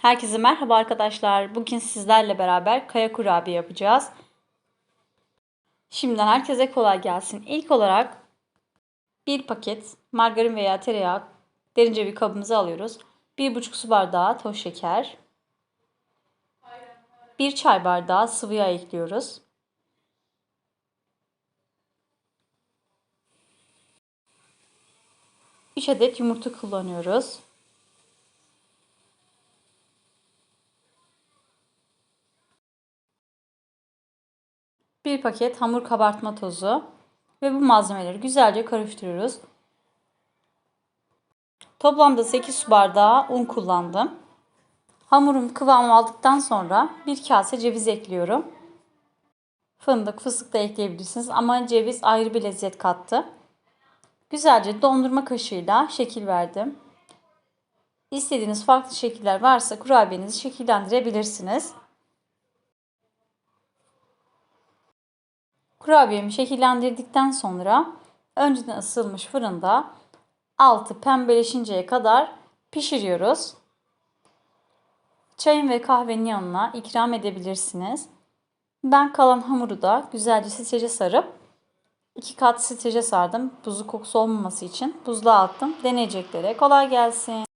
Herkese merhaba arkadaşlar. Bugün sizlerle beraber kaya kurabiye yapacağız. Şimdiden herkese kolay gelsin. İlk olarak bir paket margarin veya tereyağı derince bir kabımıza alıyoruz. 1,5 su bardağı toz şeker. 1 çay bardağı sıvı yağ ekliyoruz. Üç adet yumurta kullanıyoruz. Bir paket hamur kabartma tozu ve bu malzemeleri güzelce karıştırıyoruz. Toplamda 8 su bardağı un kullandım. Hamurum kıvamı aldıktan sonra bir kase ceviz ekliyorum. Fındık, fıstık da ekleyebilirsiniz ama ceviz ayrı bir lezzet kattı. Güzelce dondurma kaşığıyla şekil verdim. İstediğiniz farklı şekiller varsa kurabiyenizi şekillendirebilirsiniz. Kurabiyemi şekillendirdikten sonra önceden ısıtılmış fırında altı pembeleşinceye kadar pişiriyoruz. Çayın ve kahvenin yanına ikram edebilirsiniz. Ben kalan hamuru da güzelce strece sarıp iki kat strece sardım. Buzlu kokusu olmaması için buzluğa attım. Deneyeceklere kolay gelsin.